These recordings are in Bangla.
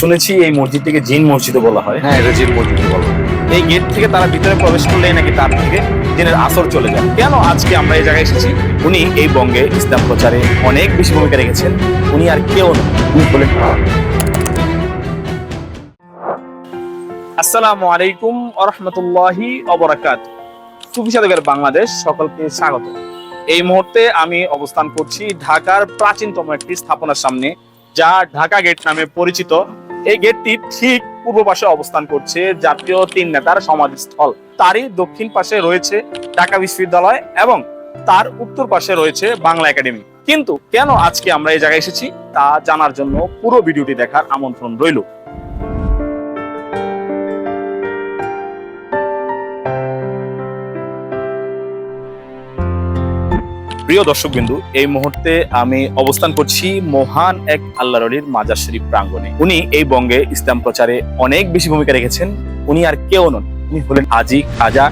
শুনেছি এই মসজিদটিকে জিন মসজিদও বলা হয়। হ্যাঁ এটা জিন মসজিদ বলো এই গেট থেকে তারা ভিতরে প্রবেশ করলেই নাকি তার থেকে দিনের আসর চলে যায়। কেন আজকে আমরা এই জায়গায় এসেছি? উনি এই বঙ্গে ইসলাম প্রচারে অনেক বেশি ভূমিকা রেখেছেন। উনি আর কেউ নন উনি বলেন আসসালামু আলাইকুম আরহামতুল্লাহি অবরাকাত বাংলাদেশ সকলকে স্বাগত। এই মুহূর্তে আমি অবস্থান করছি ঢাকার প্রাচীনতম একটি স্থাপনার সামনে যা ঢাকা গেট নামে পরিচিত। এই গেটটি ঠিক পূর্ব পাশে অবস্থান করছে জাতীয় তিন নেতার সমাধিস্থল। তারই দক্ষিণ পাশে রয়েছে ঢাকা বিশ্ববিদ্যালয় এবং তার উত্তর পাশে রয়েছে বাংলা একাডেমি। কিন্তু কেন আজকে আমরা এই জায়গায় এসেছি তা জানার জন্য পুরো ভিডিওটি দেখার আমন্ত্রণ রইল। প্রিয় দর্শক বিন্দু এই মুহূর্তে আমি অবস্থান করছি মহান এক আল্লাহ রলির মাজার শরীফ প্রাঙ্গণে। উনি এই বঙ্গে ইসলাম প্রচারে অনেক বেশি ভূমিকা রেখেছেন। উনি আর কেউ নন, উনি হলেন আজি খাজা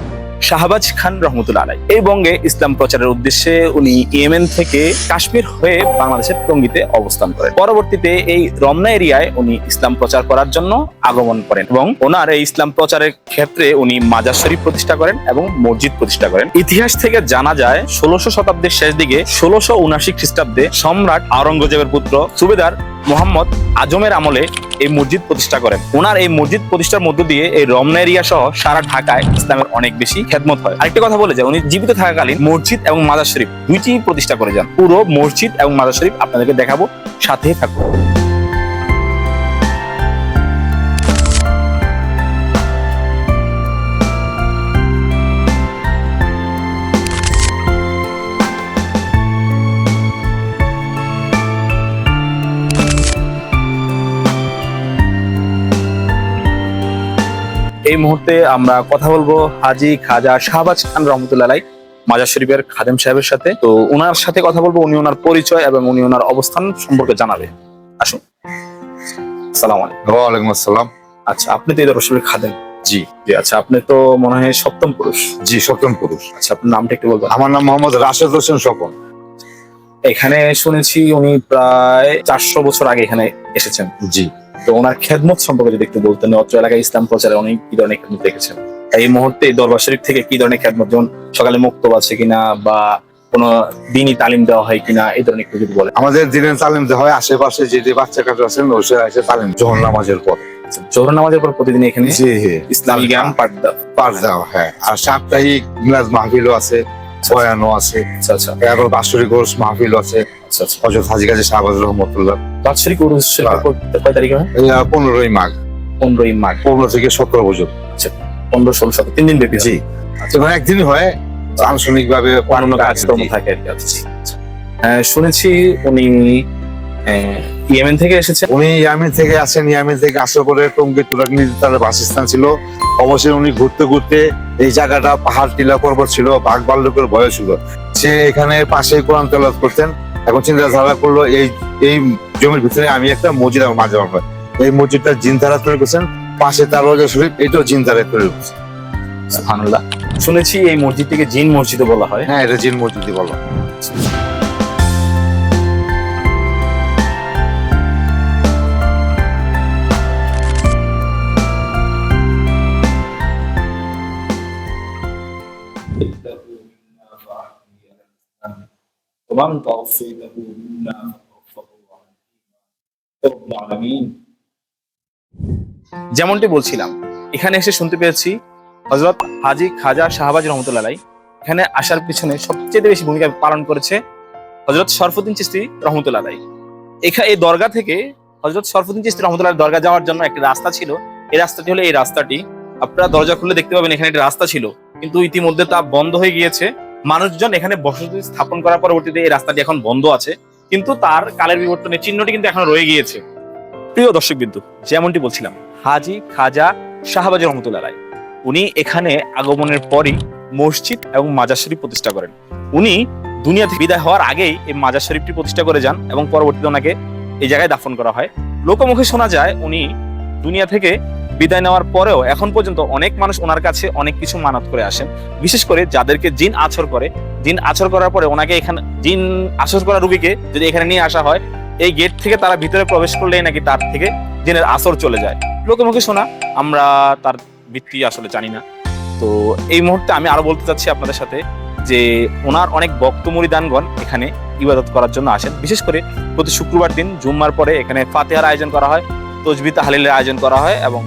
শাহবাজ খান রহমতুল্লাহ আলাই। এই বঙ্গে ইসলাম প্রচারের উদ্দেশ্যে উনি ইয়েমেন থেকে কাশ্মীর হয়ে বাংলাদেশের টঙ্গিতে অবস্থান করেন। পরবর্তীতে এই রমনা এরিয়ায় উনি ইসলাম প্রচার করার জন্য আগমন করেন এবং ওনার এই ইসলাম প্রচারের ক্ষেত্রে উনি মাজার শরীফ প্রতিষ্ঠা করেন এবং মসজিদ প্রতিষ্ঠা করেন। ইতিহাস থেকে জানা যায়, ষোলোশো শতাব্দীর শেষ দিকে ষোলোশো উনাশি খ্রিস্টাব্দে সম্রাট আওরঙ্গজেবের পুত্র সুবেদার মোহাম্মদ আজমের আমলে এই মসজিদ প্রতিষ্ঠা করেন। ওনার এই মসজিদ প্রতিষ্ঠার মধ্য দিয়ে এই রমনা এরিয়া সহ সারা ঢাকায় ইসলামের অনেক বেশি খেদমত হয়। আরেকটা কথা বলে যে, উনি জীবিত থাকাকালীন মসজিদ এবং মাদার শরীফ দুইটি প্রতিষ্ঠা করে যান। পুরো মসজিদ এবং মাদার শরীফ আপনাদেরকে দেখাবো সাথে থাকব এই মুহূর্তে আমরা কথা বলব হাজি খাজা শাহবাজ খান রহমতুল্লাহ মাজার শরীফের খাদেম সাহেবের সাথে। তো ওনার সাথে কথা বলব উনি ওনার পরিচয় এবং উনি ওনার অবস্থান সম্পর্কে জানাবে। আসুন। সালাম আলাইকুম। আসসালাম। আচ্ছা আপনি তো এই দরবারের খাদেম। জি। জি আচ্ছা আপনি তো মনে হয় সপ্তম পুরুষ। জি সপ্তম পুরুষ। আচ্ছা আপনার নামটা একটু বলবেন। আমার নাম মোহাম্মদ রাশেদ হোসেন স্বপন। এখানে শুনেছি উনি প্রায় চারশো বছর আগে এখানে এসেছেন। জি। তো ওনার খেদমত সম্পর্কে যদি একটু বলতেন অত্র এলাকায় ইসলাম প্রচারে অনেক কি ধরনের খেদমত দেখেছেন? এই মুহূর্তে দরবার শরীফ থেকে কি ধরনের খেদমত? যেমন সকালে মুক্ত আছে কিনা বা কোনো দিনই তালিম দেওয়া হয় কিনা এই ধরনের একটু যদি বলেন। আমাদের দিনের তালিম দেওয়া হয় আশেপাশে যে যে বাচ্চা কাচ্চা আছেন ওসে আছে তালিম জোহর নামাজের পর। জোহর নামাজের পর প্রতিদিন এখানে জি জ্ঞান পাঠ দেওয়া পাঠ দেওয়া হ্যাঁ। আর সাপ্তাহিক মিলাদ মাহফিলও আছে। বয়ানও আছে আচ্ছা আচ্ছা। এরপর বাৎসরিক কোর্স মাহফিল আছে। আচ্ছা আচ্ছা। হজরত হাজি শাহবাজ রহমতুল্লাহ। বাৎসরিক উরুস শরীফ কয় তারিখে হয় পনেরোই মাঘ। পনেরোই মাঘ। পনেরো থেকে সতেরো বছর পনেরো ষোলো সতেরো তিন দিন ব্যাপী হয়। জি। এবং একদিনই হয় আনুষ্ঠানিক ভাবে অন্যান্য কাজকর্ম থাকে। আর কি। আচ্ছা, আচ্ছা। শুনেছি উনি আহ, ইয়েমেন থেকে এসেছেন উনি ইয়ামিন থেকে আসেন ইয়ামিন থেকে আসার পরে টঙ্গী তুরাগনি তার বাসস্থান ছিল। অবশ্যই উনি ঘুরতে ঘুরতে এই জায়গাটা পাহাড় টিলা পর্বত ছিল বাঘ ভাল্লুকের ভয় ছিল। সে এখানে পাশে কোরআন তেলাওয়াত করতেন। এখন চিন্তাধারা করল এই এই জমির ভিতরে আমি একটা মসজিদ আমার মাঝে মাঝে। এই মসজিদটা জিনধারা তৈরি করছেন। পাশে তার রোজা শরীফ এটাও জিনধারা তৈরি করছে সুবহানাল্লাহ। শুনেছি এই মসজিদটিকে জিন মসজিদও বলা হয়। হ্যাঁ এটা জিন মসজিদই বলো ومن تغفر له منا فغفر رب العالمين যেমনটি বলছিলাম এখানে এসে শুনতে পেয়েছি হজরত হাজি খাজা শাহবাজ রহমতুল্লাহ আলাই এখানে আসার পিছনে সবচেয়ে বেশি ভূমিকা পালন করেছে হজরত শরফুদ্দিন চিস্তি রহমতুল্লাহ আলাই এখানে এই দরগা থেকে হজরত শরফুদ্দিন চিস্তি রহমতুল্লাহ দরগা যাওয়ার জন্য একটা রাস্তা ছিল এই রাস্তাটি হলো এই রাস্তাটি আপনারা দরজা খুলে দেখতে পাবেন এখানে একটা রাস্তা ছিল কিন্তু ইতিমধ্যে তা বন্ধ হয়ে গিয়েছে। মানুষজন এখানে বসতি স্থাপন করার পরবর্তীতে এই রাস্তাটি এখন বন্ধ আছে। কিন্তু তার কালের বিবর্তনে চিহ্নটি কিন্তু এখন রয়ে গিয়েছে। প্রিয় দর্শক বিন্দু যেমনটি বলছিলাম, হাজি খাজা শাহবাজ রহমতুল্লাহ রায়, উনি এখানে আগমনের পরই মসজিদ এবং মাজার শরীফ প্রতিষ্ঠা করেন। উনি দুনিয়া থেকে বিদায় হওয়ার আগেই এই মাজার শরীফটি প্রতিষ্ঠা করে যান এবং পরবর্তীতে ওনাকে এই জায়গায় দাফন করা হয়। লোকমুখে শোনা যায় উনি দুনিয়া থেকে বিদায় নেওয়ার পরেও এখন পর্যন্ত অনেক মানুষ ওনার কাছে অনেক কিছু মানত করে আসেন। বিশেষ করে যাদেরকে জিন আছর করে, জিন আছর করার পরে ওনাকে এখানে, জিন আছর করা রুগীকে যদি এখানে নিয়ে আসা হয়, এই গেট থেকে তারা ভিতরে প্রবেশ করলেই নাকি তার থেকে জিনের আসর চলে যায়। লোকে মুখে শোনা, আমরা তার ভিত্তি আসলে জানি না। তো এই মুহূর্তে আমি আরও বলতে চাচ্ছি আপনাদের সাথে যে ওনার অনেক ভক্ত মুরিদানগণ এখানে ইবাদত করার জন্য আসেন। বিশেষ করে প্রতি শুক্রবার দিন জুম্মার পরে এখানে ফাতেহার আয়োজন করা হয় তজবি তাহলিলের আয়োজন করা হয় এবং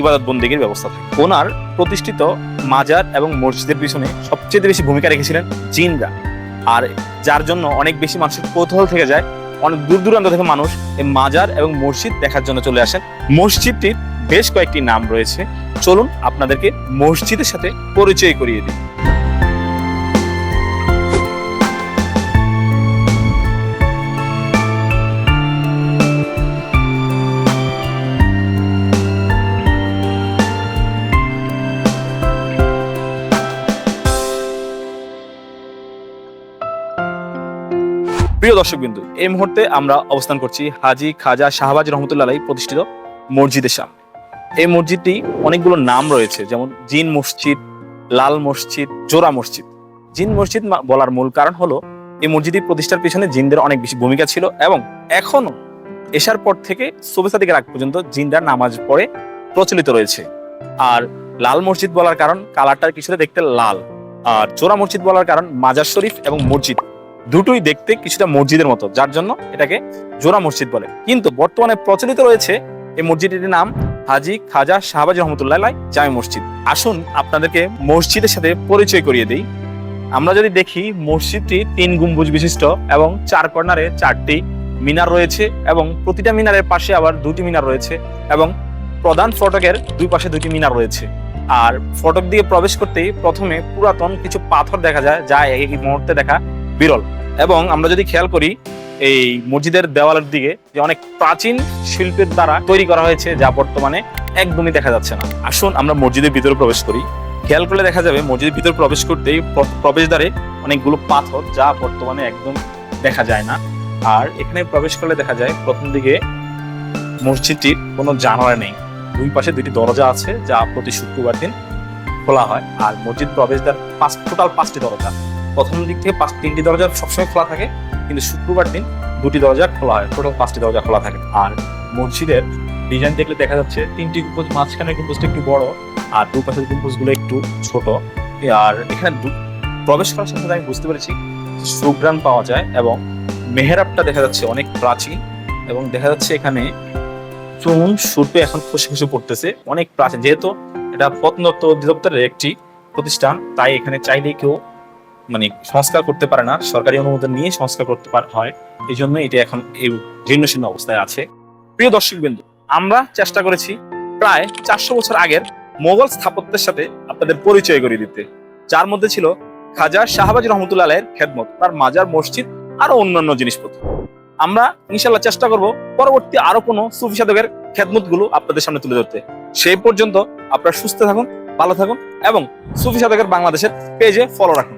ইবাদত বন্দীগীর ব্যবস্থা থাকে। ওনার প্রতিষ্ঠিত মাজার এবং মসজিদের পিছনে সবচেয়ে বেশি ভূমিকা রেখেছিলেন চীনরা আর যার জন্য অনেক বেশি মানুষের কৌতূহল থেকে যায়, অনেক দূর দূরান্ত থেকে মানুষ এই মাজার এবং মসজিদ দেখার জন্য চলে আসেন। মসজিদটির বেশ কয়েকটি নাম রয়েছে। চলুন আপনাদেরকে মসজিদের সাথে পরিচয় করিয়ে দিই। দর্শক বিন্দু এই মুহূর্তে আমরা অবস্থান করছি হাজি খাজা শাহবাজ রহমতুল্লাহ প্রতিষ্ঠিত মসজিদের সামনে। এই মসজিদটি অনেকগুলো নাম রয়েছে, যেমন জিন মসজিদ, লাল মসজিদ, জোড়া মসজিদ। জিন মসজিদ বলার মূল কারণ হলো, এই মসজিদটি প্রতিষ্ঠার পিছনে জিনদের অনেক বেশি ভূমিকা ছিল এবং এখনও এসার পর থেকে সুবেসাদিকের আগ পর্যন্ত জিনরা নামাজ পড়ে প্রচলিত রয়েছে। আর লাল মসজিদ বলার কারণ, কালারটা কিছুটা দেখতে লাল। আর জোড়া মসজিদ বলার কারণ মাজার শরীফ এবং মসজিদ। দুটোই দেখতে কিছুটা মসজিদের মতো, যার জন্য এটাকে জোড়া মসজিদ বলে। কিন্তু বর্তমানে প্রচলিত রয়েছে এই মসজিদটির নাম হাজি খাজা শাহবাজ রহমতুল্লাহ জামে মসজিদ। আসুন আপনাদেরকে মসজিদের সাথে পরিচয় করিয়ে দিই। আমরা যদি দেখি, মসজিদটি তিন গম্বুজ বিশিষ্ট এবং চার কর্নারে চারটি মিনার রয়েছে এবং প্রতিটা মিনারের পাশে আবার দুটি মিনার রয়েছে এবং প্রধান ফটকের দুই পাশে দুটি মিনার রয়েছে। আর ফটক দিয়ে প্রবেশ করতেই প্রথমে পুরাতন কিছু পাথর দেখা যায়, যা এই মুহূর্তে দেখা বিরল। এবং আমরা যদি খেয়াল করি, এই মসজিদের দেওয়ালের দিকে যে অনেক প্রাচীন শিল্পের দ্বারা তৈরি করা হয়েছে, যা বর্তমানে একদমই দেখা যাচ্ছে না। আসুন আমরা মসজিদের ভিতরে প্রবেশ করি। খেয়াল করলে দেখা যাবে, মসজিদের ভিতরে প্রবেশ করতেই প্র- প্রবেশদ্বারে অনেকগুলো পাথর, যা বর্তমানে একদম দেখা যায় না। আর এখানে প্রবেশ করলে দেখা যায়, প্রথম দিকে মসজিদটির কোনো জানালা নেই। দুই পাশে দুইটি দরজা আছে, যা প্রতি শুক্রবার দিন খোলা হয়। আর মসজিদ প্রবেশদ্বার পাঁচ টোটাল পাঁচটি দরজা। প্রথম দিক থেকে পাঁচ তিনটি দরজা সবসময় খোলা থাকে, কিন্তু শুক্রবার দিন দুটি দরজা খোলা হয়। টোটাল পাঁচটি দরজা খোলা থাকে। আর মসজিদের ডিজাইন দেখলে দেখা যাচ্ছে তিনটি গম্বুজ মাঝখানের গম্বুজটা একটু বড়, আর দু পাশের গম্বুজগুলো একটু ছোট। আর এখানে প্রবেশ করার সাথে আমি বুঝতে পেরেছি সুগ্রান পাওয়া যায় এবং মেহেরাবটা দেখা যাচ্ছে অনেক প্রাচীন এবং দেখা যাচ্ছে এখানে চুন, সুরপে এখন খুশি খুশি পড়তেছে, অনেক প্রাচীন। যেহেতু এটা প্রত্নতত্ত্ব অধিদপ্তরের একটি প্রতিষ্ঠান, তাই এখানে চাইলে কেউ মানে সংস্কার করতে পারে না, সরকারি অনুমোদন নিয়ে সংস্কার করতে পার হয় এই জন্য এটা এখন এই জীর্ণশীর্ণ অবস্থায় আছে। প্রিয় দর্শক বিন্দু আমরা চেষ্টা করেছি প্রায় চারশো বছর আগের মোগল স্থাপত্যের সাথে আপনাদের পরিচয় করে দিতে। যার মধ্যে ছিল খাজা শাহবাজ রহমতুল্লাহ আলাইয়ের খেদমত, তার মাজার, মসজিদ, আরও অন্যান্য জিনিসপত্র। আমরা ইনশাল্লাহ চেষ্টা করব পরবর্তী আরও কোনো সুফি সাধকের খেদমতগুলো আপনাদের সামনে তুলে ধরতে। সেই পর্যন্ত আপনারা সুস্থ থাকুন, ভালো থাকুন এবং সুফি সাধকের বাংলাদেশের পেজে ফলো রাখুন।